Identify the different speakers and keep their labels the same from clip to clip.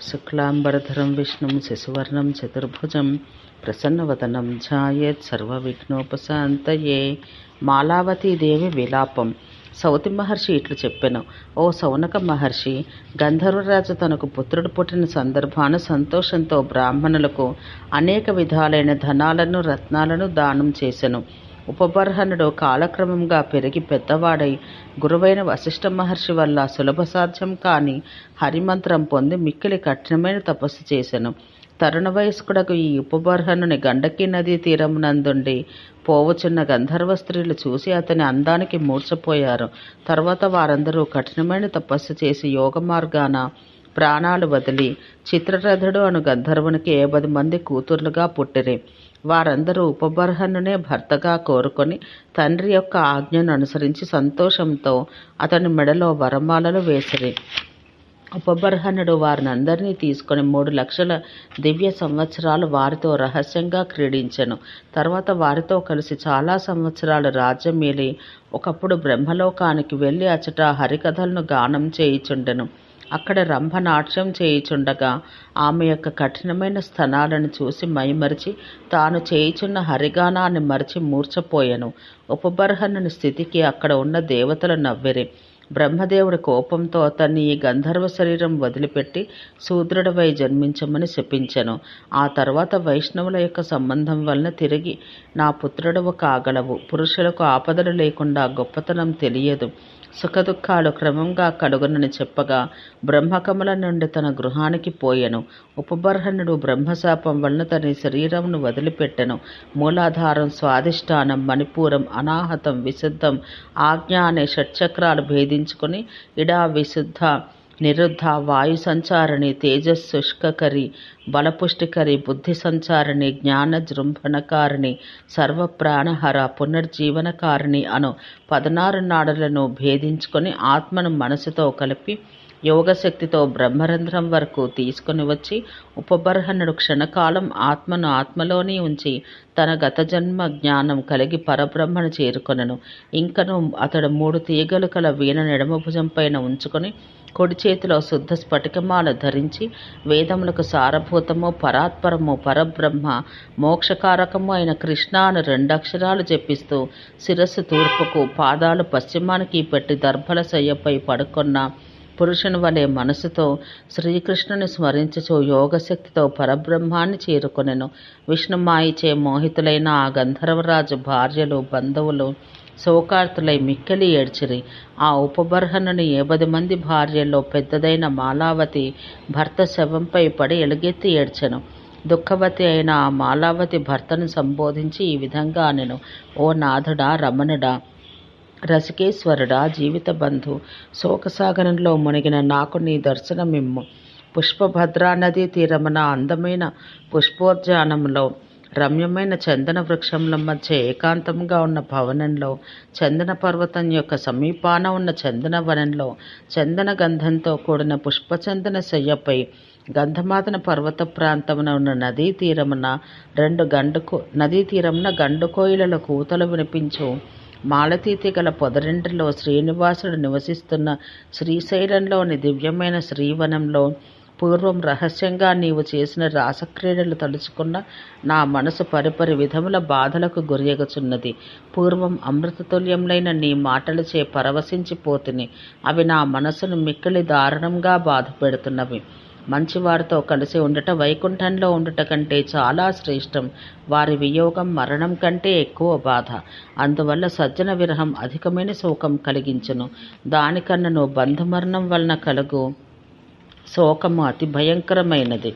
Speaker 1: శుక్లాంబరధరం విష్ణుం శశివర్ణం చతుర్భుజం ప్రసన్నవదనం ఝాయేత్ సర్వవిఘ్నోపశాంతయే. మాలావతీదేవి విలాపం. సౌతి మహర్షి ఇట్లు చెప్పెను. ఓ సౌనక మహర్షి గంధర్వరాజు తనకు పుత్రుడు పుట్టిన సందర్భాన సంతోషంతో బ్రాహ్మణులకు అనేక విధాలైన ధనాలను రత్నాలను దానం చేసెను. ఉపబర్హనుడు కాలక్రమంగా పెరిగి పెద్దవాడై గురువైన వశిష్ఠ మహర్షి వల్ల సులభ సాధ్యం కాని హరిమంత్రం పొంది మిక్కిలి కఠినమైన తపస్సు చేశాను తరుణ వయస్కుడకు ఈ ఉపబర్హనుని గండకీ నదీ తీరమునందుండి పోవచున్న గంధర్వ స్త్రీలు చూసి అతని అందానికి మూర్చపోయారు తర్వాత వారందరూ కఠినమైన తపస్సు చేసి యోగ మార్గాన ప్రాణాలు వదిలి చిత్రరథుడు అను గంధర్వునికి పది మంది కూతుర్లుగా పుట్టిరి. వారందరూ ఉపబర్హనునే భర్తగా కోరుకొని తండ్రి యొక్క ఆజ్ఞను అనుసరించి సంతోషంతో అతని మెడలో వరమాలలు వేసిరి. ఉపబర్హనుడు వారిని అందరినీ తీసుకొని మూడు లక్షల దివ్య సంవత్సరాలు వారితో రహస్యంగా క్రీడించెను. తర్వాత వారితో కలిసి చాలా సంవత్సరాలు రాజ్యం మీలి ఒకప్పుడు బ్రహ్మలోకానికి వెళ్ళి అచట హరికథలను గానం చేయిచుండెను. అక్కడ రంభ నాట్యం చేయుచుండగా ఆమె యొక్క కఠినమైన స్థనాలను చూసి మైమరిచి తాను చేయుచున్న హరిగానాన్ని మరిచి మూర్చపోయాను ఉపబర్హనుని స్థితికి అక్కడ ఉన్న దేవతలు నవ్వెరి. బ్రహ్మదేవుడి కోపంతో అతన్ని ఈ గంధర్వ శరీరం వదిలిపెట్టి శూద్రుడవై జన్మించమని శపించెను. ఆ తర్వాత వైష్ణవుల యొక్క సంబంధం వలన తిరిగి నా పుత్రుడవు కాగలవు పురుషులకు ఆపదలు లేకుండా గొప్పతనం తెలియదు. సుఖదుఖాలు క్రమంగా కడుగునని చెప్పగా బ్రహ్మకమల నుండి తన గృహానికి పోయెను. ఉపబర్హణుడు బ్రహ్మశాపం వలన తన శరీరంను వదిలిపెట్టెను. మూలాధారం స్వాధిష్టానం మణిపూరం అనాహతం విశుద్ధం ఆజ్ఞ అనే షట్చక్రాలు భేదించుకొని ఇడా విశుద్ధ నిరుద్ధ వాయు సంచారిణి తేజశుష్కకరి బలపుష్టికరి బుద్ధి సంచారణి జ్ఞాన జృంభణకారిణి సర్వప్రాణహర పునర్జీవనకారిణి అను పదనారు నాడులను భేదించుకొని ఆత్మను మనసుతో కలిపి యోగశక్తితో బ్రహ్మరంధ్రం వరకు తీసుకుని వచ్చి ఉపబర్హణుడు క్షణకాలం ఆత్మను ఆత్మలోనే ఉంచి తన గత జన్మ జ్ఞానం కలిగి పరబ్రహ్మను చేరుకొనను. ఇంకను అతడు మూడు తీగలు కల వీణ నెడమ భుజం పైన ఉంచుకొని కుడి చేతిలో శుద్ధ స్ఫటికమాల ధరించి వేదములకు సారభూతము పరాత్పరము పరబ్రహ్మ మోక్షకారకము అయిన కృష్ణ అని రెండక్షరాలు జపిస్తూ శిరస్సు తూర్పుకు పాదాలు పశ్చిమానికి పెట్టి దర్భల శయ్యపై పడుకున్న పురుషుని వలె మనసుతో శ్రీకృష్ణుని స్మరించుచు యోగశక్తితో పరబ్రహ్మాన్ని చేరుకొనెను. విష్ణుమాయిచే మోహితులైన ఆ గంధర్వరాజు భార్యలు బంధువులు శోకార్తులై మిక్కిలి ఏడ్చిరి. ఆ ఉపబర్హనుని ఏబది మంది భార్యల్లో పెద్దదైన మాలావతి భర్త శవంపై పడి ఎలుగెత్తి ఏడ్చెను. దుఃఖవతి అయిన ఆ మాలావతి భర్తను సంబోధించి ఈ విధంగా అనెను. ఓ నాథుడా రమణుడా రసికేశ్వరుడా జీవిత బంధు శోకసాగరంలో మునిగిన నాకు నీ దర్శనమిమ్ము. పుష్పభద్రా నదీ తీరమున అందమైన పుష్పోద్యానంలో రమ్యమైన చందన వృక్షముల మధ్య ఏకాంతంగా ఉన్న భవనంలో చందన పర్వతం యొక్క సమీపాన ఉన్న చందన వనంలో చందన గంధంతో కూడిన పుష్పచందన శయ్యపై గంధమాదన పర్వత ప్రాంతమున ఉన్న నదీ తీరమున రెండు గండుకో నదీ తీరమున గండు కోయిలలో కూతలు వినిపించు. మాలతీతి గల పొదరింటిలో శ్రీనివాసుడు నివసిస్తున్న శ్రీశైలంలోని దివ్యమైన శ్రీవనంలో పూర్వం రహస్యంగా నీవు చేసిన రాసక్రీడలు తలుచుకున్న నా మనసు పరిపరి విధముల బాధలకు గురియగుచున్నది పూర్వం అమృతతుల్యములైన నీ మాటలచే పరవశించిపోతుని. అవి నా మనసును మిక్కిలి దారుణంగా బాధ పెడుతున్నవి మంచివారితో కలిసి ఉండట వైకుంఠంలో ఉండుట కంటే చాలా శ్రేష్టం. వారి వియోగం మరణం కంటే ఎక్కువ బాధ. అందువల్ల సజ్జన విరహం అధికమైన శోకం కలిగించును. దానికన్నను బంధుమరణం వలన కలుగు. శోకము అతి భయంకరమైనది.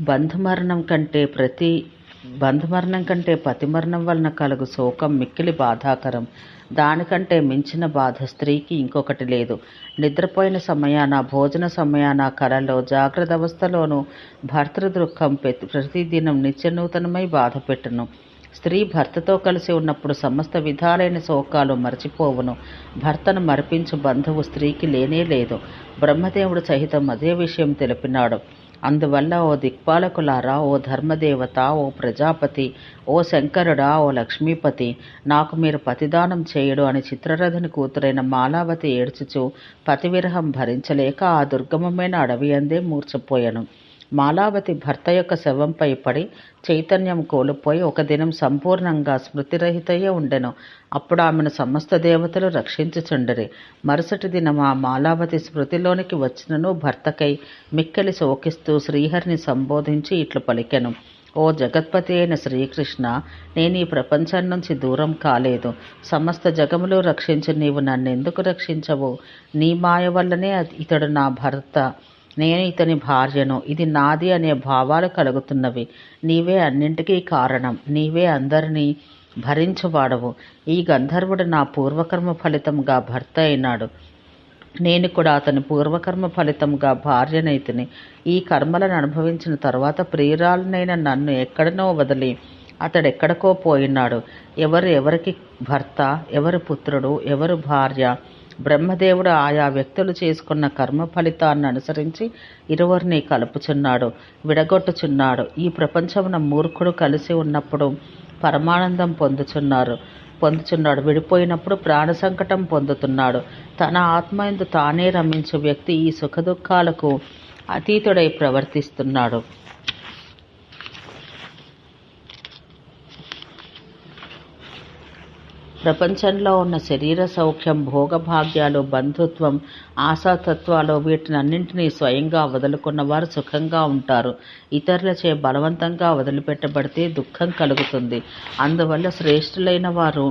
Speaker 1: బంధుమరణం కంటే ప్రతి బంధుమరణం కంటే పతిమరణం వలన కలుగు శోకం మిక్కిలి బాధాకరం. దానికంటే మించిన బాధ స్త్రీకి ఇంకొకటి లేదు. నిద్రపోయిన సమయాన భోజన సమయాన కలలో జాగ్రత్త అవస్థలోనూ భర్తృ దుఃఖం ప్రతిదినం నిత్యనూతనమై బాధ పెట్టును. స్త్రీ భర్తతో కలిసి ఉన్నప్పుడు సమస్త విధాలైన శోకాలు మరచిపోవును. భర్తను మరిపించు బంధువు స్త్రీకి లేనే లేదు. బ్రహ్మదేవుడు సహితం అదే విషయం తెలిపినాడు. అందువల్ల ఓ దిక్పాలకులారా ఓ ధర్మదేవత ఓ ప్రజాపతి ఓ శంకరుడా ఓ లక్ష్మీపతి నాకు మీరు పతిదానం చేయడు అని చిత్రరథుని కూతురైన మాలావతి ఏడ్చుచు పతివిరహం భరించలేక ఆ దుర్గమమైన అడవి అందే మూర్చపోయాను మాలావతి భర్త యొక్క శవంపై పడి చైతన్యం కోల్పోయి ఒక దినం సంపూర్ణంగా స్మృతిరహితయే ఉండెను. అప్పుడు ఆమెను సమస్త దేవతలు రక్షించుచుండరి. మరుసటి దినం ఆ మాలావతి స్మృతిలోనికి వచ్చినను భర్తకై మిక్కిలి శోకిస్తూ శ్రీహరిని సంబోధించి ఇట్లు పలికెను. ఓ జగత్పతి అయిన శ్రీకృష్ణ నేను ఈ ప్రపంచం నుంచి దూరం కాలేదు. సమస్త జగములు రక్షించి నీవు నన్నెందుకు రక్షించవు? నీ మాయ వల్లనే ఇతడు నా భర్త. నేను ఇతని భార్యను ఇది నాది అనే భావాలు కలుగుతున్నవి. నీవే అన్నింటికీ కారణం. నీవే అందరినీ భరించువాడవు. ఈ గంధర్వుడు నా పూర్వకర్మ ఫలితంగా భర్త అయినాడు. నేను కూడా అతని పూర్వకర్మ ఫలితంగా భార్యనైతిని. ఈ కర్మలను అనుభవించిన తర్వాత ప్రియురాలనైన నన్ను ఎక్కడనో వదిలి అతడెక్కడికో పోయినాడు. ఎవరు ఎవరికి భర్త ఎవరు పుత్రుడు ఎవరు భార్య బ్రహ్మదేవుడు ఆయా వ్యక్తులు చేసుకున్న కర్మ ఫలితాన్ని అనుసరించి ఇరువురిని కలుపుచున్నాడు విడగొట్టుచున్నాడు. ఈ ప్రపంచమున మూర్ఖుడు కలిసి ఉన్నప్పుడు పరమానందం పొందుచున్నారు. పొందుచున్నాడు. విడిపోయినప్పుడు ప్రాణ సంకటం పొందుతున్నాడు. తన ఆత్మ తానే రమించు వ్యక్తి ఈ సుఖదుఖాలకు అతీతుడై ప్రవర్తిస్తున్నాడు. ప్రపంచంలో ఉన్న శరీర సౌఖ్యం భోగభాగ్యాలు బంధుత్వం ఆశాతత్వాలు వీటినన్నింటినీ స్వయంగా వదులుకున్న వారు సుఖంగా ఉంటారు. ఇతరులచే బలవంతంగా వదిలిపెట్టబడితే దుఃఖం కలుగుతుంది. అందువల్ల శ్రేష్ఠులైన వారు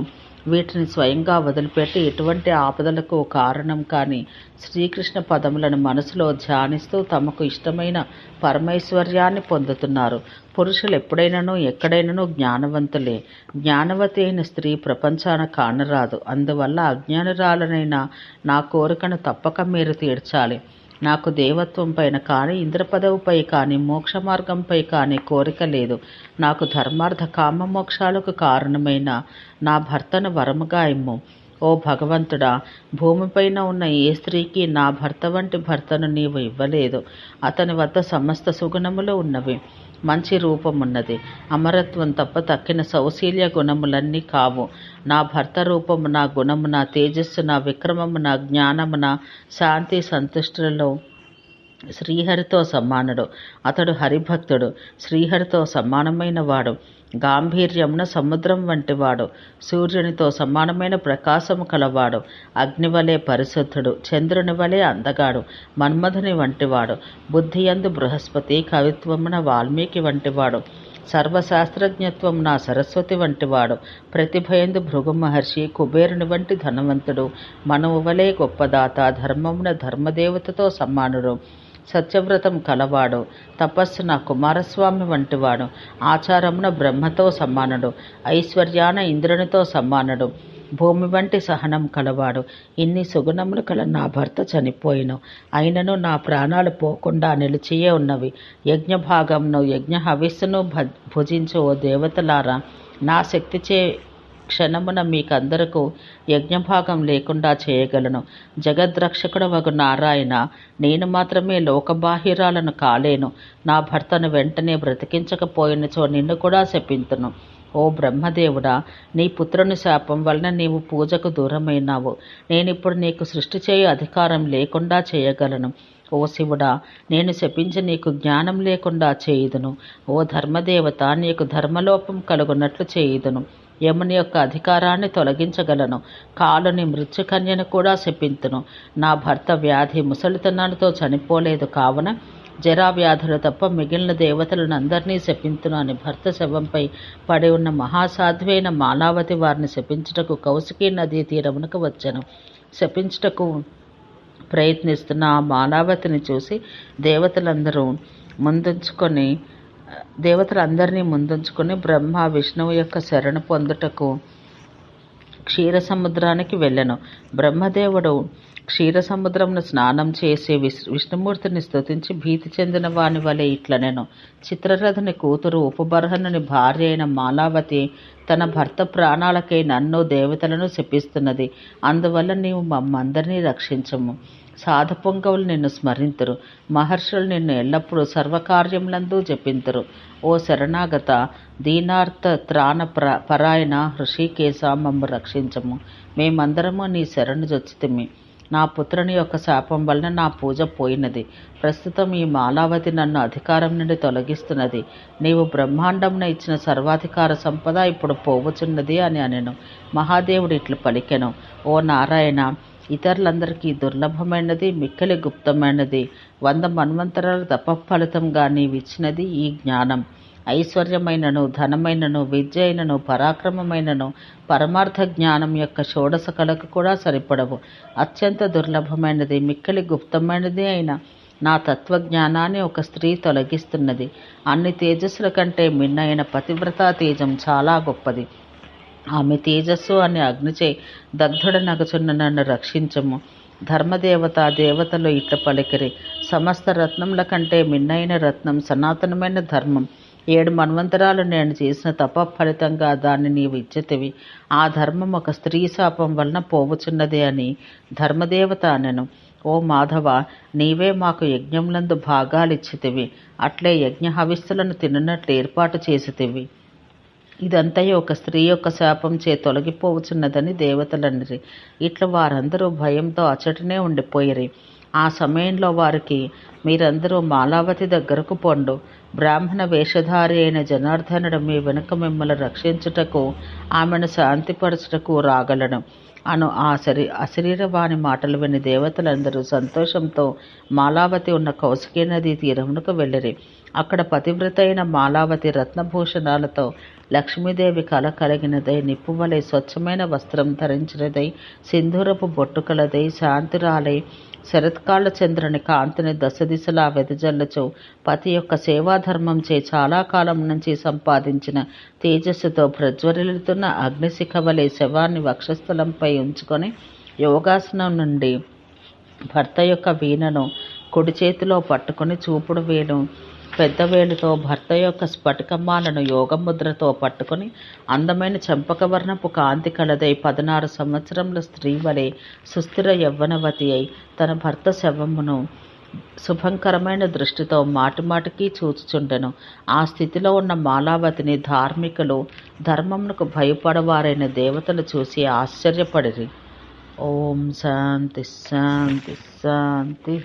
Speaker 1: వీటిని స్వయంగా వదిలిపెట్టి ఎటువంటి ఆపదలకు కారణం కాని శ్రీకృష్ణ పదములను మనసులో ధ్యానిస్తూ తమకు ఇష్టమైన పరమైశ్వర్యాన్ని పొందుతున్నారు. పురుషులు ఎప్పుడైనాను ఎక్కడైనాను జ్ఞానవంతులే. జ్ఞానవతి అయిన స్త్రీ ప్రపంచాన కానరాదు. అందువల్ల అజ్ఞానురాలనైన నా కోరికను తప్పక మీరు తీర్చాలి. నాకు దేవత్వం పైన కానీ ఇంద్రపదవుపై కానీ మోక్ష మార్గంపై కానీ కోరిక లేదు. నాకు ధర్మార్థ కామ మోక్షాలకు కారణమైన నా భర్తను వరముగా ఇమ్ము. ఓ భగవంతుడా భూమిపైన ఉన్న ఏ స్త్రీకి నా భర్త వంటి భర్తను నీవు ఇవ్వలేదు. అతని వద్ద సమస్త సుగుణములు ఉన్నవి. మంచి రూపమున్నది. అమరత్వం తప్ప తక్కిన సౌశీల్య గుణములన్నీ కావు. నా భర్త రూపము నా గుణము నా తేజస్సు నా విక్రమము నా జ్ఞానము నా శాంతి సంతుష్టులలో శ్రీహరితో సమానుడు. అతడు హరిభక్తుడు. శ్రీహరితో సమానమైన వాడు. గాంభీర్యమున సముద్రం వంటివాడు సూర్యునితో సమానమైన ప్రకాశము కలవాడు. అగ్నివలే పరిశుద్ధుడు. చంద్రుని వలె అందగాడు. మన్మధుని వంటివాడు బుద్ధియందు బృహస్పతి కవిత్వమున వాల్మీకి వంటివాడు సర్వశాస్త్రజ్ఞత్వం నా సరస్వతి వంటివాడు ప్రతిభయందు భృగు మహర్షి కుబేరుని వంటి ధనవంతుడు. మనవువలే గొప్పదాత ధర్మమున ధర్మదేవతతో సమానుడు. సత్యవ్రతం కలవాడు. తపస్సున కుమారస్వామి వంటివాడు. ఆచారమున బ్రహ్మతో సమానుడు. ఐశ్వర్యాన ఇంద్రునితో సమానుడు. భూమి వంటి సహనం కలవాడు. ఇన్ని సుగుణములు కల నా భర్త చనిపోయిను. అయినను నా ప్రాణాలు పోకుండా నిలిచియే ఉన్నవి. యజ్ఞ భాగంను యజ్ఞ హవిస్సును భుజించు ఓ దేవతలారా నా శక్తిచే క్షణమున మీకందరకు యజ్ఞభాగం లేకుండా చేయగలను. జగద్రక్షకుడు వగు నారాయణ నేను మాత్రమే లోకబాహిరాలను కాలేను. నా భర్తను వెంటనే బ్రతికించకపోయినచో నిన్ను కూడా శపింతును. ఓ బ్రహ్మదేవుడా నీ పుత్రుని శాపం వలన నీవు పూజకు దూరమైనావు. నేనిప్పుడు నీకు సృష్టి చేయు అధికారం లేకుండా చేయగలను. ఓ శివుడా నేను శపించి నీకు జ్ఞానం లేకుండా చేయుదును. ఓ ధర్మదేవత నీకు ధర్మలోపం కలుగునట్లు చేయుదును. యముని యొక్క అధికారాన్ని తొలగించగలను. కాలుని మృత్యుకన్యను కూడా శపింతును. నా భర్త వ్యాధి ముసలితనాలతో చనిపోలేదు కావున జరావ్యాధులు తప్ప మిగిలిన దేవతలను అందరినీ శపింతును అని భర్త శవంపై పడి ఉన్న మహాసాధువైన మాలావతి వారిని శపించుటకు కౌశికీ నదీ తీరమునకు వచ్చాను. శపించుటకు ప్రయత్నిస్తున్న ఆ మాలావతిని చూసి దేవతలందరూ ముందుంచుకొని దేవతలందరినీ ముందుంచుకొని బ్రహ్మ విష్ణువు యొక్క శరణు పొందుటకు క్షీర సముద్రానికి వెళ్ళను. బ్రహ్మదేవుడు క్షీర సముద్రమును స్నానం చేసి విష్ విష్ణుమూర్తిని స్తుతించి భీతి చెందిన వాని వలె ఇట్లనెను. చిత్రరథుని కూతురు ఉపబర్హనుని భార్య అయిన మాలావతి తన భర్త ప్రాణాలకై నన్ను దేవతలను శపిస్తున్నది. అందువల్ల నీవు మమ్మందరినీ రక్షించము. సాధుపుంగవులు నిన్ను స్మరింతురు. మహర్షులు నిన్ను ఎల్లప్పుడూ సర్వకార్యములందు జపింతురు. ఓ శరణాగత దీనార్థ త్రాణ ప్ర పరాయణ హృషికేశ మమ్ము రక్షించము. మేమందరము నీ శరణు జొచ్చితిమి నా పుత్రుని యొక్క శాపం వలన నా పూజ పోయినది. ప్రస్తుతం ఈ మాలావతి నన్ను అధికారం నుండి తొలగిస్తున్నది. నీవు బ్రహ్మాండంన ఇచ్చిన సర్వాధికార సంపద ఇప్పుడు పోవచున్నది అని అనెను. మహాదేవుడు ఇట్లు పలికెను. ఓ నారాయణ ఇతరులందరికీ దుర్లభమైనది మిక్కిలి గుప్తమైనది. వంద మన్వంతరాల తప ఫలితంగా నీవిచ్చినది ఈ జ్ఞానం. ఐశ్వర్యమైనను ధనమైనను విద్య అయినను పరాక్రమమైనను పరమార్థ జ్ఞానం యొక్క షోడశ కళకు కూడా సరిపడవు. అత్యంత దుర్లభమైనది మిక్కలి గుప్తమైనది అయిన నా తత్వజ్ఞానాన్ని ఒక స్త్రీ తొలగిస్తున్నది. అన్ని తేజస్సుల కంటే మిన్నైన పతివ్రతా తేజం చాలా గొప్పది. ఆమె తేజస్సు అనే అగ్నిచే దగ్ధుడనగుచున్న నన్ను రక్షించము. ధర్మదేవత దేవతలు ఇట్ల పలికిరి. సమస్త రత్నముల కంటే మిన్నైన రత్నం సనాతనమైన ధర్మం. ఏడు మన్వంతరాలు నేను చేసిన తప ఫలితంగా దాన్ని నీవు ఇచ్చితివి. ఆ ధర్మం ఒక స్త్రీ శాపం వలన పోవుచున్నది అని ధర్మదేవత అనెను. ఓ మాధవ నీవే మాకు యజ్ఞములందు భాగాలిచ్చితివి. అట్లే యజ్ఞ హవిస్సులను తిననట్లు ఏర్పాటు చేసితివి. ఇదంతా ఒక స్త్రీ యొక్క శాపం చే తొలగిపోవచ్చున్నదని దేవతలన్నరి ఇట్లా వారందరూ భయంతో అచటనే ఉండిపోయిరి. ఆ సమయంలో వారికి మీరందరూ మాలావతి దగ్గరకు పొండు. బ్రాహ్మణ వేషధారి అయిన జనార్దనుడు మీ వెనుక మిమ్మల్ని రక్షించుటకు ఆమెను శాంతిపరచుటకు రాగలను. అను ఆ శరీ అశరీరవాణి మాటలు విని దేవతలందరూ సంతోషంతో మాలావతి ఉన్న కౌశికీ నది తీరమునకు వెళ్ళిరి. అక్కడ పతివ్రత అయిన మాలావతి రత్నభూషణాలతో లక్ష్మీదేవి కల కలిగినదై నిప్పువలై స్వచ్ఛమైన వస్త్రం ధరించినదై సింధూరపు బొట్టు కలదై శాంతిరాలై శరత్కాల చంద్రుని కాంతిని దశ దిశలా వెదజల్లచు పతి యొక్క సేవాధర్మం చే చాలా కాలం నుంచి సంపాదించిన తేజస్సుతో ప్రజ్వరిల్లుతున్న అగ్నిశిఖ వలె శవాన్ని వక్షస్థలంపై ఉంచుకొని యోగాసనం నుండి భర్త యొక్క వీణను కుడి చేతిలో పట్టుకొని చూపుడు వేలు. పెద్ద వేలుతో భర్త యొక్క స్ఫటికమ్మాలను యోగముద్రతో పట్టుకొని అందమైన చెంపకవర్ణపు కాంతి కలదై పదనారు సంవత్సరముల స్త్రీ వలె సుస్థిర యవ్వనవతి అయి తన భర్త శవమును శుభంకరమైన దృష్టితో మాటిమాటికి చూచుచుండెను. ఆ స్థితిలో ఉన్న మాలావతిని ధార్మికులు ధర్మమునకు భయపడవారైన దేవతలు చూసి ఆశ్చర్యపడిరి. ఓం శాంతి శాంతి శాంతి.